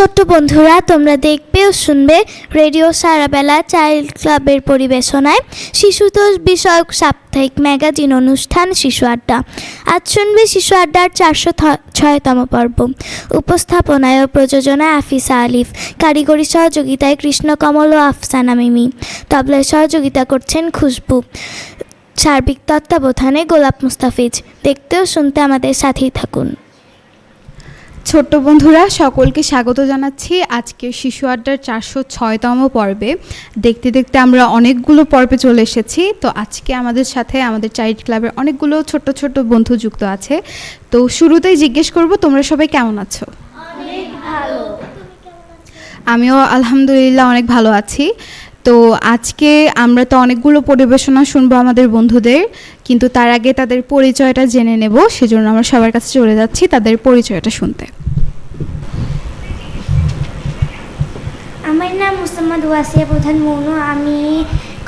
ছোট্ট বন্ধুরা, তোমরা দেখবে ও শুনবে রেডিও সারাবেলা চাইল্ড ক্লাবের পরিবেশনায় শিশুতোষ বিষয়ক সাপ্তাহিক ম্যাগাজিন অনুষ্ঠান শিশু আড্ডা। আজ শুনবে শিশু আড্ডার চারশো ছয়তম পর্ব। উপস্থাপনায় ও প্রযোজনায় আফিসা আলিফ। কারিগরি সহযোগিতায় কৃষ্ণকমল ও আফসানা মিমি তবলায় সহযোগিতা করছেন খুশবু। সার্বিক তত্ত্বাবধানে গোলাপ মুস্তাফিজ। দেখতে ও শুনতে আমাদের সাথেই থাকুন। ছোট্ট বন্ধুরা সকলকে স্বাগত জানাচ্ছি আজকে শিশু আড্ডার চারশো ছয়তম পর্বে। দেখতে দেখতে আমরা অনেকগুলো পর্বে চলে এসেছি। তো আজকে আমাদের সাথে আমাদের চাইল্ড ক্লাবের অনেকগুলো ছোট্ট ছোট্ট বন্ধু যুক্ত আছে। তো শুরুতেই জিজ্ঞেস করব তোমরা সবাই কেমন আছো? আমিও আলহামদুলিল্লাহ অনেক ভালো আছি। তো আজকে আমরা তো অনেকগুলো পরিবেশনা শুনব আমাদের বন্ধুদের কিন্তু তার আগে তাদের পরিচয়টা জেনে নেব সেজন্য আমরা সবার কাছে চলে যাচ্ছি তাদের পরিচয়টা শুনতে। আমার নাম মোসাম্মদ ওয়াসিয়া প্রধান মৌনু আমি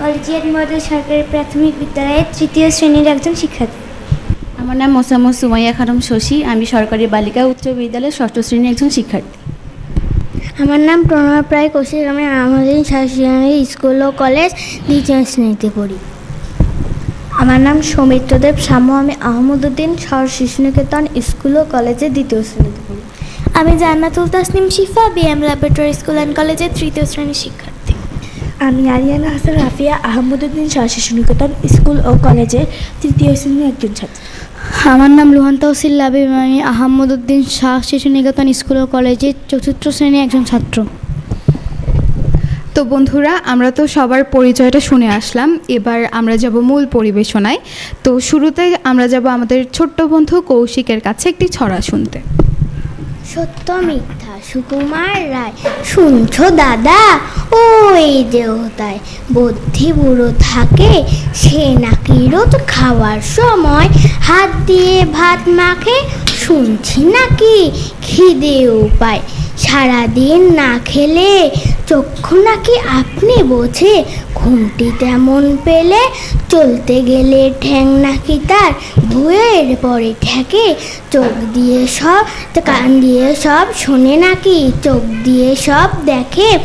কলেজিয়েট মডেল সরকারি প্রাথমিক বিদ্যালয়ের তৃতীয় শ্রেণির একজন শিক্ষার্থী। আমার নাম মোসাম্মদ সুমাইয়া খানম শশী আমি সরকারি বালিকা উচ্চ বিদ্যালয়ের ষষ্ঠ শ্রেণির একজন শিক্ষার্থী। আমার নাম প্রণয় প্রায় কৌশিক আমি আমাদের শাসিয়ানি স্কুল ও কলেজ দ্বিতীয় শ্রেণীতে পড়ি। আমার নাম সৌমিত্রদেব সামু আমি আহমদুদ্দিন শহর শিশুনিকেতন স্কুল ও কলেজে দ্বিতীয় শ্রেণীতে পড়ি। আমি জান্নাতুল তাসনিম শিফা বিএম ল্যাবরেটরি স্কুল অ্যান্ড কলেজের তৃতীয় শ্রেণির শিক্ষার্থী। আমি আরিয়ানা হাসান রাফিয়া আহমদুদ্দিন শাহ শিশু নিকেতন স্কুল ও কলেজের তৃতীয় শ্রেণির একজন ছাত্রী। আমার নাম লোহান তহসিল লাবিব, আমি আহমদউদ্দিন শাহ শিশু নিকেতন স্কুল ও কলেজের চতুর্থ শ্রেণির একজন ছাত্র। তো বন্ধুরা, আমরা তো সবার পরিচয়টা শুনে আসলাম। এবার আমরা যাব মূল পরিবেশনায়। তো শুরুতে আমরা যাব আমাদের ছোট্ট বন্ধু কৌশিকের কাছে একটি ছড়া শুনতে। সত্য মিথ্যা, সুকুমার রায়। শুনছো, দাদা? ওই দেহতায় বুদ্ধি বুড়ো থাকে, সে নাকি রোদ খাওয়ার সময় হাত দিয়ে ভাত মাখে। শুনছি নাকি খিদে উপায়, সারাদিন না খেলে চক্ষু নাকি আপনি বোঝে? ঘুমটি তেমন পেলে চলতে গেলে ঠ্যাং নাকি তার বইয়ের পরে ঠেকে। চোখ দিয়ে সব, কান দিয়ে সব শোনে নাকি? চোখ দিয়ে সব দেখে।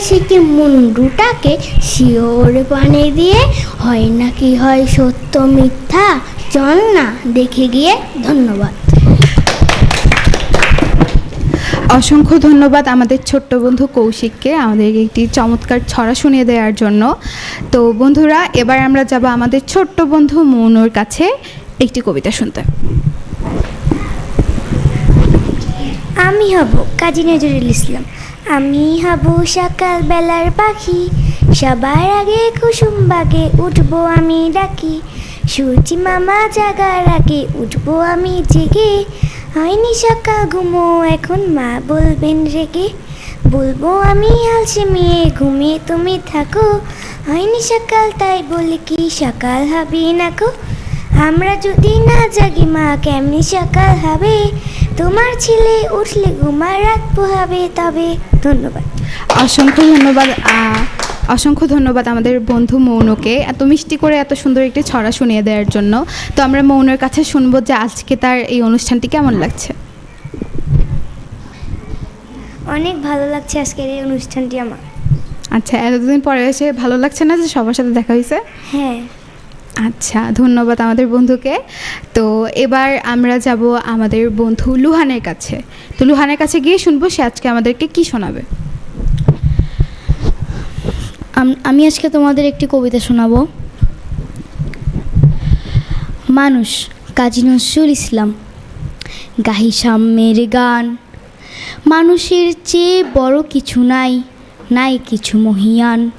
শিখে মুন্ডুটাকে শিওর পানে দিয়ে? হয় নাকি হয় সত্য মিথ্যা? চল না, দেখে গিয়ে ধন্যবাদ। অসংখ্য ধন্যবাদ আমাদের ছোট্ট বন্ধু কৌশিককে আমাদেরকে একটি চমৎকার ছড়া শুনিয়ে দেওয়ার জন্য। তো বন্ধুরা, এবার আমরা যাব আমাদের ছোট্ট বন্ধু মৌনুর কাছে একটি কবিতা শুনতে। আমি হব কাজী নজরুল ইসলাম। আমি হব সকাল বেলার পাখি। সবার আগে কুসুম বাগে উঠবো আমি ডাকি। সূর্যি মামা জাগার আগে উঠবো আমি জেগে। হয়নি সকাল ঘুমো এখন মা বলবেন রেগে। বলব আমি আলসে মেয়ে ঘুমিয়ে তুমি থাকো। হয়নি সকাল, তাই বলি কি সকাল হবে না গো? আমরা যদি না জাগি, মা কেমনি সকাল হবে? তোমার ছেলে উঠলে ঘুমার রাত পোহাবে তবে। ধন্যবাদ। অসংখ্য ধন্যবাদ অসংখ্য ধন্যবাদ আমাদের বন্ধু মৌনকে এত মিষ্টি করে এত সুন্দর একটি ছড়া শুনিয়ে দেওয়ার জন্য। তো আমরা মৌনের কাছে শুনব যে আজকে তার এই অনুষ্ঠানটি কেমন লাগছে? অনেক ভালো লাগছে আজকের এই অনুষ্ঠানটি আমার। আচ্ছা এতদিন পরে এসে ভালো লাগছে না যে সবার সাথে দেখা হয়েছে? হ্যাঁ। আচ্ছা ধন্যবাদ আমাদের বন্ধুকে। তো এবার আমরা যাব আমাদের বন্ধু লুহানের কাছে। তো লুহানের কাছে গিয়ে শুনব সে আজকে আমাদেরকে কি শোনাবে। আম- আজকে তোমাদের একটি কবিতা শোনাবো। মানুষ, কাজী নজরুল ইসলাম, গাহি সাম্যের গান। মানুষের চেয়ে বড় কিছু নাই নাই কিছু মহিয়ান।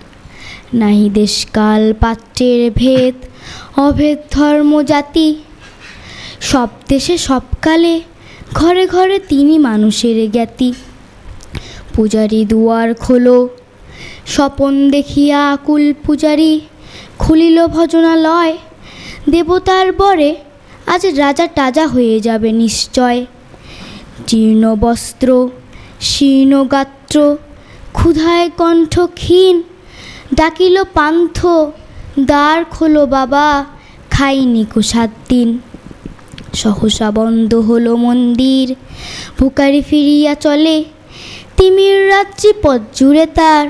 নাই দেশকাল পাত্রের ভেদ, অভেদ ধর্ম জাতি। সব দেশে সবকালে ঘরে ঘরে তিনি মানুষের জ্ঞাতি। পূজারি দুয়ার খোলো স্বপন দেখিয়া আকুল পূজারি খুলিল ভজনালয়। দেবতার বরে আজ রাজা টাজা হয়ে যাবে নিশ্চয়। জীর্ণ বস্ত্র, শীর্ণ গাত্র, ক্ষুধায় কণ্ঠ ক্ষীণ, ডাকিল পান্থ, দ্বার খোলো বাবা, খাইনি সাত দিন। সহসা বন্ধ হলো মন্দির, ভুকারি ফিরিয়া চলে, তিমির রাত্রি পথ জুড়ে তার।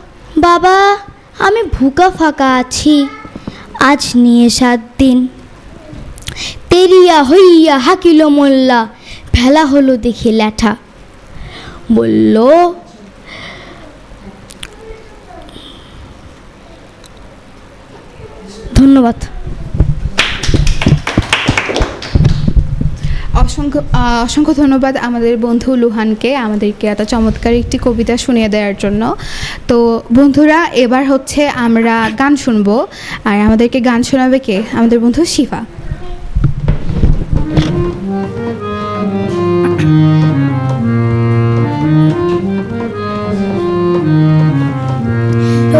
বাবা, আমি ভুকা ফাঁকা আছি। আজ নিয়ে সাত দিন। তেরিয়া হইয়া হাকিল মোল্লা ফেলা হলো দেখে ল্যাঠা। বলল, ধন্যবাদ। অসংখ্য অসংখ্য ধন্যবাদ আমাদের বন্ধু লুহানকে আমাদেরকে এত চমৎকার একটি কবিতা শুনিয়ে দেওয়ার জন্য। তো বন্ধুরা, এবার হচ্ছে আমরা গান শুনব। আর আমাদেরকে গান শোনাবে কে? আমাদের বন্ধু শিফা।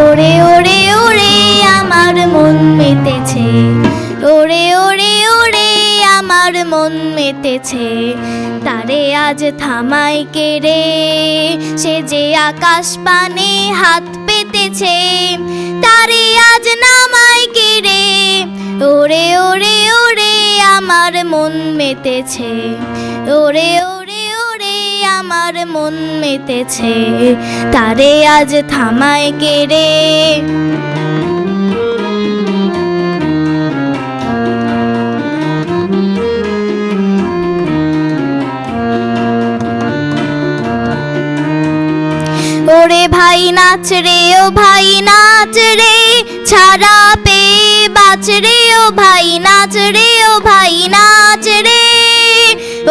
ওরে ওরে মন মেতেছে। তারে আজ থামাই কে রে? সে যে আকাশ পানে হাত পেতেছে। তারে আজ নামাই কে রে? ওরে ওরে ওরে, আমার মন মেতেছে। ওরে ওরে ওরে, আমার মন মেতেছে। তারে আজ থামায় কে ওরে ভাই নাচ রে, ও ভাই নাচ রে, ছাড়া পে বাচ রে, ও ভাই নাচ রে, ও ভাই নাচ রে।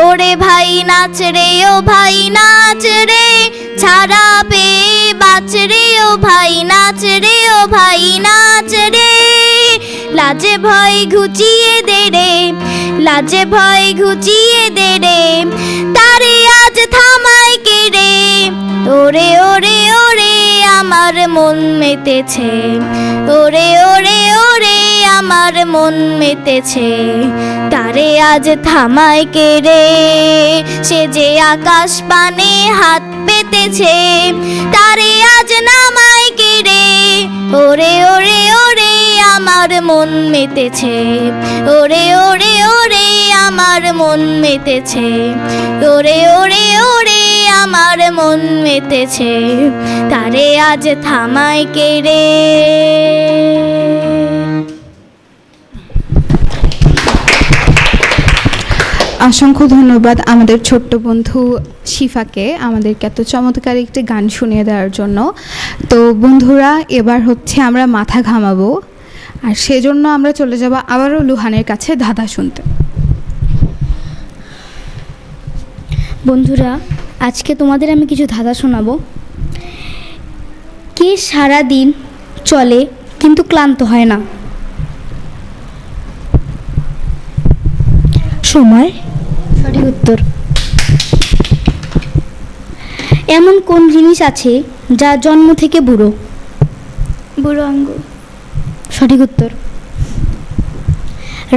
ওরে ভাই নাচ রে, ও ভাই নাচ রে, ছাড়া পে বাচ রে, ও ভাই নাচ রে, ও ভাই নাচ রে। লাজে ভয় ঘুচিয়ে দে রে, লাজে ভয় ঘুচিয়ে দে রে। তারে আজ থামাই কে রে? ওরে ওরে ওরে, আমার মন মেতেছে। ওরে ওরে ওরে, আমার মন মেতেছে। তারে আজ থামায় কে রে? সে যে আকাশ পানে হাত পেতেছে। তারে আজ নামায় মন মেতেছে। ওরে ওরে ওরে, আমার মন মেতেছে। ওরে ওরে ওরে, আমার মন মেতেছে। তারে আজ থামায় কে রে? অসংখ্য ধন্যবাদ আমাদের ছোট্ট বন্ধু শিফাকে আমাদেরকে এত চমৎকার একটি গান শুনিয়ে দেওয়ার জন্য। তো বন্ধুরা, এবার হচ্ছে আমরা মাথা ঘামাবো। আর সেজন্য আমরা চলে যাব আবারও লুহানের কাছে ধাঁধা শুনতে। বন্ধুরা আজকে তোমাদের আমি কিছু ধাঁধা শোনাবো। কে সারা দিন চলে কিন্তু ক্লান্ত হয় না? সময়? সঠিক উত্তর। এমন কোন জিনিস আছে যা জন্ম থেকে বুড়ো? বুড়ো আঙ্গুর। সঠিক উত্তর।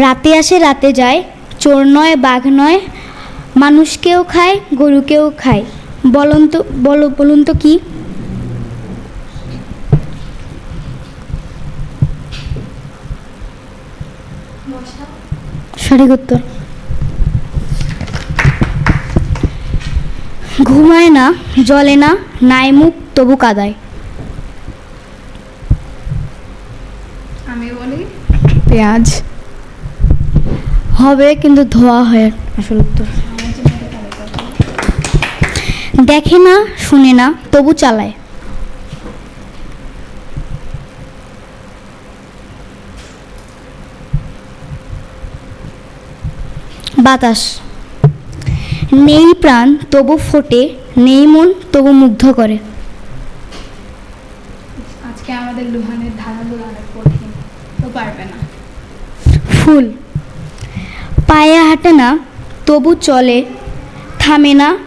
রাতে আসে, রাতে যায়। চোর নয়, বাঘ নয়। মানুষকেও খায় গরুকেও খায়। বলুন তো বলো, বলুন তো কি? সঠিক উত্তর। ঘুমায় না জলে না, নাই মুখ, তবু কাদায় আমি বলি পেঁয়াজ। হবে কিন্তু ধোয়া হয় আসল উত্তর। দেখে না শুনে না তবু চালায়। বাতাস। নেই প্রাণ তবু ফোটে নেই মন তবু মুগ্ধ করে। আজকে আমাদের লুহানের ধাঁধাগুলো অনেক কঠিন। তো পারবে না। ফুল। পায়ে হাঁটে না তবু চলে। থামে না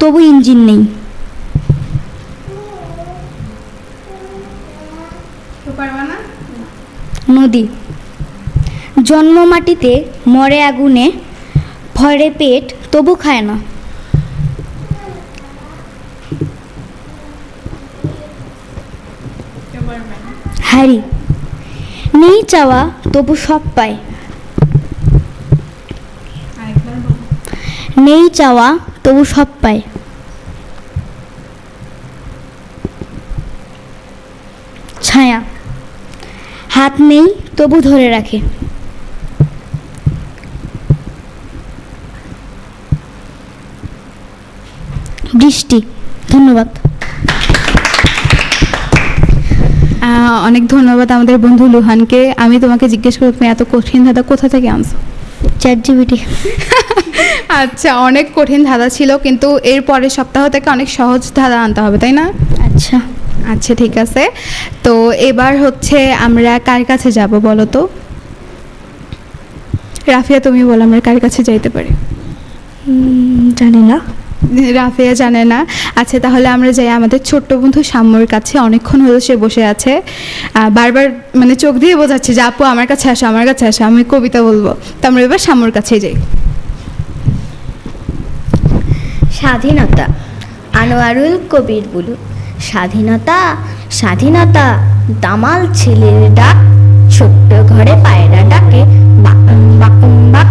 তবু ইঞ্জিন নেই। নদী। জন্ম মাটিতে মরে আগুনে ভরে পেট তবু খায় না। হারি নেই চাওয়া তবু সব পায়। নেই চাওয়া, তবু সব পায়। ছায়া, হাত নেই, তবু ধরে রাখে। বৃষ্টি, ধন্যবাদ। অনেক ধন্যবাদ আমাদের বন্ধু লুহানকে। আমি তোমাকে জিজ্ঞেস করব, তুমি এত কঠিন ধাঁধা কোথা থেকে আনছো? চ্যাট জিবিটি আচ্ছা অনেক কঠিন ধাঁধা ছিল কিন্তু এর পরের সপ্তাহ থেকে অনেক সহজ ধাঁধা আনতে হবে তাই না? আচ্ছা। আচ্ছা ঠিক আছে। তো এবার হচ্ছে আমরা কার কাছে যাব বলো তো? রাফিয়া তুমি বলো আমরা কার কাছে যাইতে পারি? জানি না। রাফিয়া জানে না। আচ্ছা তাহলে আমরা যাই আমাদের ছোট্ট বন্ধু সাম্যর কাছে। অনেকক্ষণ হলো সে বসে আছে। বারবার মানে চোখ দিয়ে বোঝাচ্ছে যে, আপু, আমার কাছে আসো, আমার কাছে আসো, আমি কবিতা বলব। তো আমরা এবার সাম্যর কাছে যাই। স্বাধীনতা, আনোয়ারুল কবির বলু স্বাধীনতা স্বাধীনতা, দামাল ছেলের ডাক। ছোট্ট ঘরে পায়রা ডাকে, বাকুম বাকুম বাক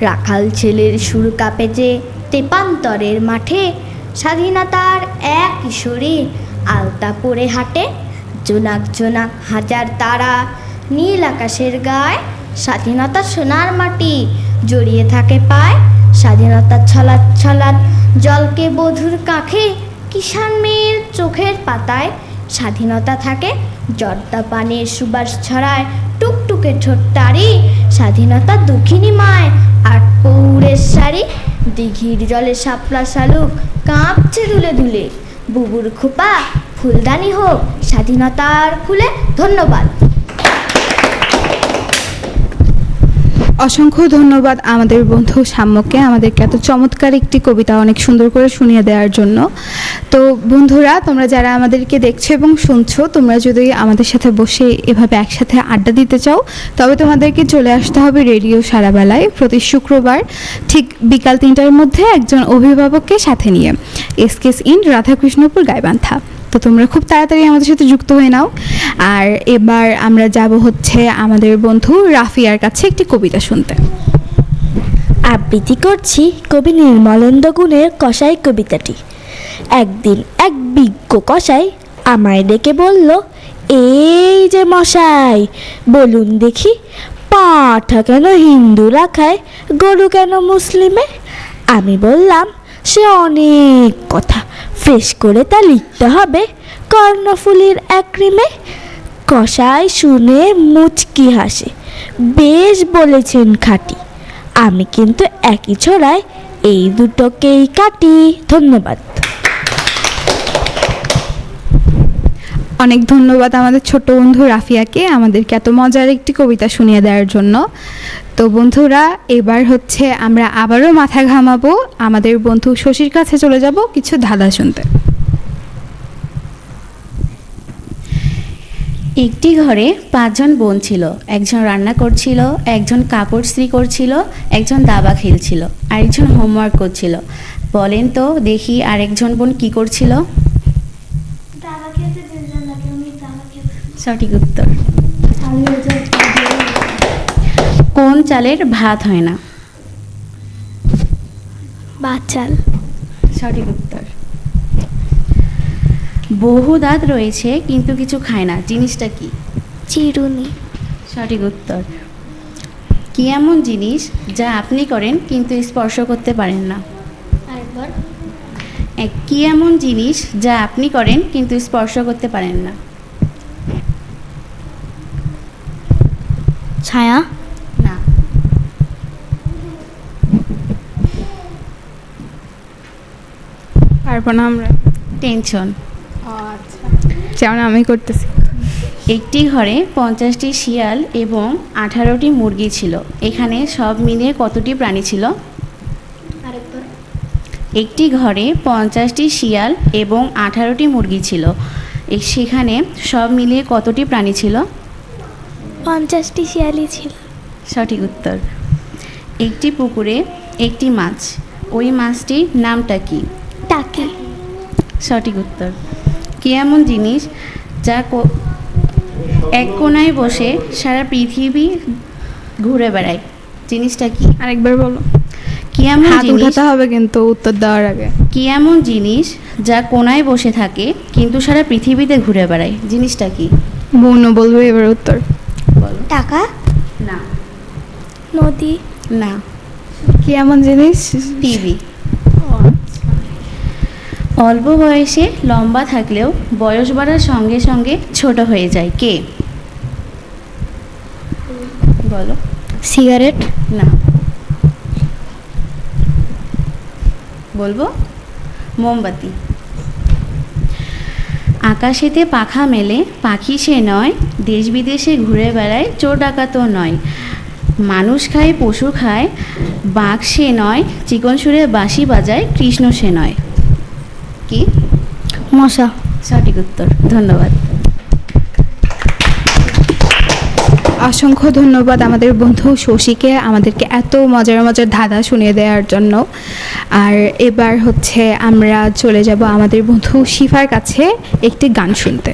রাখাল ছেলের সুর কাঁপে যে তেপান্তরের মাঠে। স্বাধীনতার এক কিশোরী আলতা পরে হাঁটে। জোনাক জোনাক হাজার তারা নীল আকাশের গায়ে। স্বাধীনতা সোনার মাটি জড়িয়ে থাকে পায়। স্বাধীনতা ছলাৎ ছলাৎ জলকে বধুর কাঁখে। কিষান মেয়ের চোখের পাতায় স্বাধীনতা থাকে। জর্দা পানের সুবাস ছড়ায় টুকটুকে ঠোঁটটারি স্বাধীনতা দুঃখিনী মায় আট কৌরের শাড়ি, দিঘির জলে সাপলা শালুক, কাঁপছে দুলে দুলে বুবুর খোপা, ফুলদানি হোক, স্বাধীনতার ফুলে ধন্যবাদ। অসংখ্য ধন্যবাদ আমাদের বন্ধু সাম্যকে, আমাদেরকে এত চমৎকার একটি কবিতা অনেক সুন্দর করে শুনিয়ে দেওয়ার জন্য। তো বন্ধুরা, তোমরা যারা আমাদেরকে দেখছ এবং শুনছো, তোমরা যদি আমাদের সাথে বসে এভাবে একসাথে আড্ডা দিতে চাও, তবে তোমাদেরকে চলে আসতে হবে রেডিও সারাবেলায় প্রতি শুক্রবার ঠিক বিকাল তিনটার মধ্যে একজন অভিভাবককে সাথে নিয়ে। এসকেস ইন রাধাকৃষ্ণপুর, গাইবান্ধা। তো তোমরা খুব তাড়াতাড়ি আমাদের সাথে যুক্ত হয়ে নাও। আর এবার আমরা যাব হচ্ছে আমাদের বন্ধু রাফিয়ার কাছে একটি কবিতা শুনতে। আবৃত্তি করছি কবি নির্মলেন্দ্র গুণের কষাই কবিতাটি। একদিন এক বিজ্ঞ কষাই আমায় ডেকে বলল, এই যে মশাই, বলুন দেখি, পাঠা কেন হিন্দু রাখায়, গরু কেন মুসলিমে? আমি বললাম, সে অনেক কথা ফ্রেশ করে তা লিখতে হবে। কর্ণফুলির একরিমে কষায় শুনে মুচকি হাসে। বেশ বলেছেন খাটি। আমি কিন্তু একই ছড়ায় এই দুটোকেই কাটি। ধন্যবাদ। অনেক ধন্যবাদ আমাদের ছোট বন্ধু রাফিয়াকে আমাদেরকে এত মজার একটি কবিতা শুনিয়ে দেওয়ার জন্য। তো বন্ধুরা, এবার হচ্ছে আমরা আবারও মাথা ঘামাবো। আমাদের বন্ধু শশীর কাছে চলে যাব কিছু ধাঁধা শুনতে। একটি ঘরে পাঁচজন বোন ছিল। একজন রান্না করছিল, একজন কাপড় স্ত্রী করছিল, একজন দাবা খেলছিল, আরেকজন হোমওয়ার্ক করছিল। বলেন তো দেখি আরেকজন বোন কি করছিল? সঠিক উত্তর। কোন চালের ভাত হয় না? বাচাল সঠিক উত্তর। বহু দাঁত রয়েছে কিন্তু কিছু খায় না। জিনিসটা কি? চিরুনি। সঠিক উত্তর। কি এমন জিনিস যা আপনি করেন কিন্তু স্পর্শ করতে পারেন না? এক কি এমন জিনিস যা আপনি করেন কিন্তু স্পর্শ করতে পারেন না? ছায়া? না। পারব না আমরা। টেনশন। যেমন আমি করতেছি। একটি ঘরে পঞ্চাশটি শিয়াল এবং আঠারোটি মুরগি ছিল। এখানে সব মিলিয়ে কতটি প্রাণী ছিল? একটি ঘরে পঞ্চাশটি শিয়াল এবং আঠারোটি মুরগি ছিল। সেখানে সব মিলিয়ে কতটি প্রাণী ছিল? পঞ্চাশটি শিয়ালি ছিল। সঠিক উত্তর। একটি পুকুরে একটি মাছ। ওই মাছটির নামটা কি? টাকি। সঠিক উত্তর। কি এমন জিনিস যা কো- এক কোনায় বসে সারা পৃথিবী ঘুরে বেড়ায়? জিনিসটা কি? আরেকবার বলো। কি এমন জিনিস উঠাতে হবে কিন্তু উত্তর দেওয়ার আগে। কি এমন জিনিস যা কোনায় বসে থাকে কিন্তু সারা পৃথিবীতে ঘুরে বেড়ায়? জিনিসটা কি? বন্য বলবে এবার উত্তর। বলো। টাকা? না। নদী? না। কি এমন জিনিস? টিভি। অল্প। বয়সে লম্বা থাকলেও বয়স বাড়ার সঙ্গে সঙ্গে ছোট হয়ে যায়। কে? বলো। সিগারেট? না। বলব? মোমবাতি। আকাশেতে পাখা মেলে পাখি সে নয় দেশ বিদেশে ঘুরে বেড়ায় চোর ডাকাতও নয়। মানুষ খায় পশু খায় বাঘ সে নয় চিকন সুরে বাঁশি বাজায় কৃষ্ণ সে নয়। কি? মশা। সঠিক উত্তর ধন্যবাদ। অসংখ্য ধন্যবাদ আমাদের বন্ধু শশীকে আমাদেরকে এত মজার মজার ধাঁধা শুনিয়ে দেওয়ার জন্য। আর এবার হচ্ছে আমরা চলে যাব আমাদের বন্ধু শিফার কাছে একটি গান শুনতে।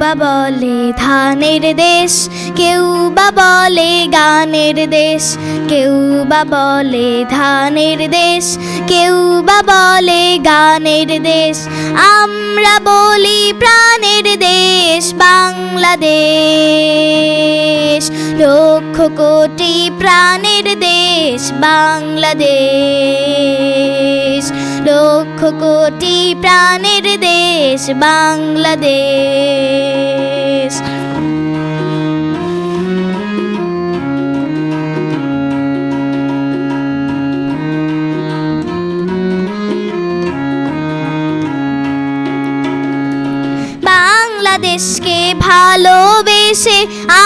বা বলে ধানের দেশ কেউ বা বলে গানের দেশ কেউ বা বলে ধানের দেশ কেউ বা বলে গানের দেশ। আমরা বলি প্রাণের দেশ, বাংলাদেশ। লক্ষ কোটি প্রাণের দেশ, বাংলাদেশ। লক্ষ কোটি প্রাণের দেশ, বাংলাদেশ। বাংলাদেশকে ভালোবেসে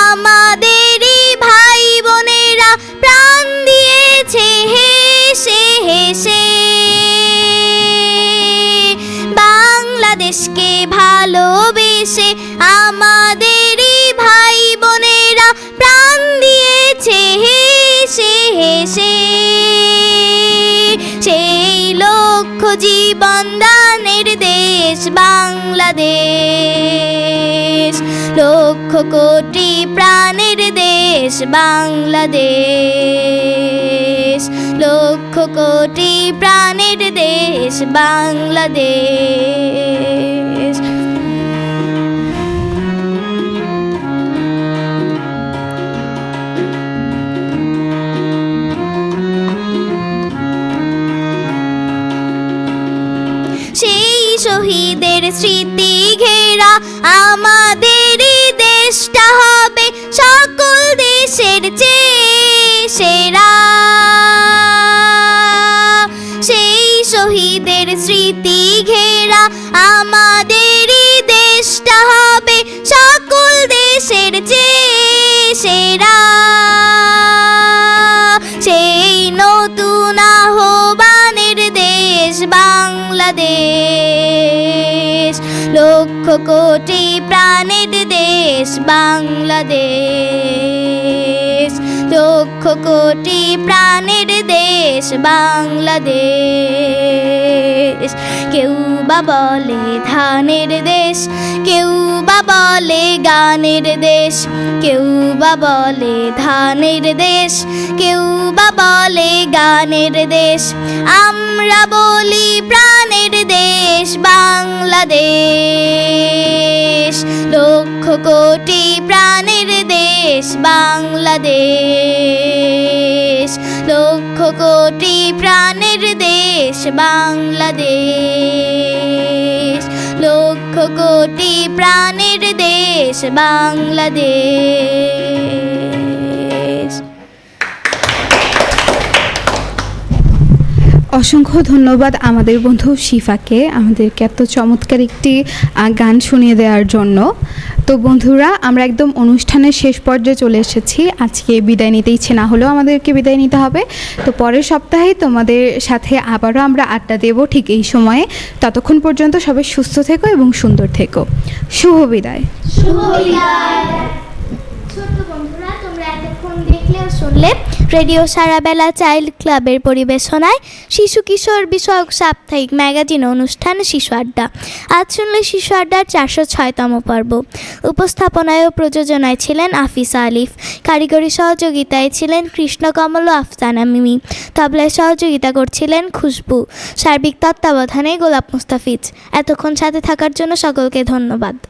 আমাদেরই ভাই বোনেরা প্রাণ দিয়েছে হেসে হেসে। বাংলাদেশকে ভালোবেসে লক্ষ কোটি প্রাণের দেশ বাংলাদেশ। লক্ষ কোটি প্রাণের দেশ বাংলাদেশ। সেই শহীদের স্মৃতি ঘেরা আমাদের দেশটা হবে সকল দেশের চেয়ে সেরা। সেই শহীদের স্মৃতি ঘেরা আমাদেরই দেশটা হবে সকল দেশের চেয়ে সেরা। সেই নতুন আহ্বানের দেশ বাংলাদেশ। লক্ষ কোটি প্রাণের দেশ বাংলাদেশ। লক্ষ কোটি প্রাণের দেশ বাংলাদেশ। কেউ বা বলে ধানের দেশ, কেউ বা বলে গানের দেশ, কেউ বা বলে ধানের দেশ, কেউ বা বলে গানের দেশ। আমরা বলি প্রাণের দেশ বাংলাদেশ, লক্ষ কোটি প্রাণের দেশ বাংলাদেশ, লক্ষ কোটি প্রাণের দেশ বাংলাদেশ, লক্ষ কোটি প্রাণের দেশ বাংলাদেশ। অসংখ্য ধন্যবাদ আমাদের বন্ধু শিফাকে। আমাদেরকে এত চমৎকার একটি গান শুনিয়ে দেওয়ার জন্য। তো বন্ধুরা, আমরা একদম অনুষ্ঠানের শেষ পর্যায়ে চলে এসেছি। আজকে বিদায় নিতে ইচ্ছে না হলেও আমাদেরকে বিদায় নিতে হবে। তো পরের সপ্তাহে তোমাদের সাথে আবারও আমরা আড্ডা দেব ঠিক এই সময়ে। ততক্ষণ পর্যন্ত সবাই সুস্থ থেকো এবং সুন্দর থেকো। শুভ বিদায়। তোমরা এতক্ষণ শুনলে রেডিও সারাবেলা চাইল্ড ক্লাবের পরিবেশনায় শিশু কিশোর বিষয়ক সাপ্তাহিক ম্যাগাজিন অনুষ্ঠান শিশু আড্ডা। আজ শুনলে শিশু আড্ডার চারশো ছয়তম পর্ব। উপস্থাপনায় ও প্রযোজনায় ছিলেন আফিসা আলিফ। কারিগরি সহযোগিতায় ছিলেন কৃষ্ণকমল ও আফসানা মিমি। তবলায় সহযোগিতা করছিলেন খুশবু। সার্বিক তত্ত্বাবধানে গোলাপ মুস্তাফিজ। এতক্ষণ সাথে থাকার জন্য সকলকে ধন্যবাদ।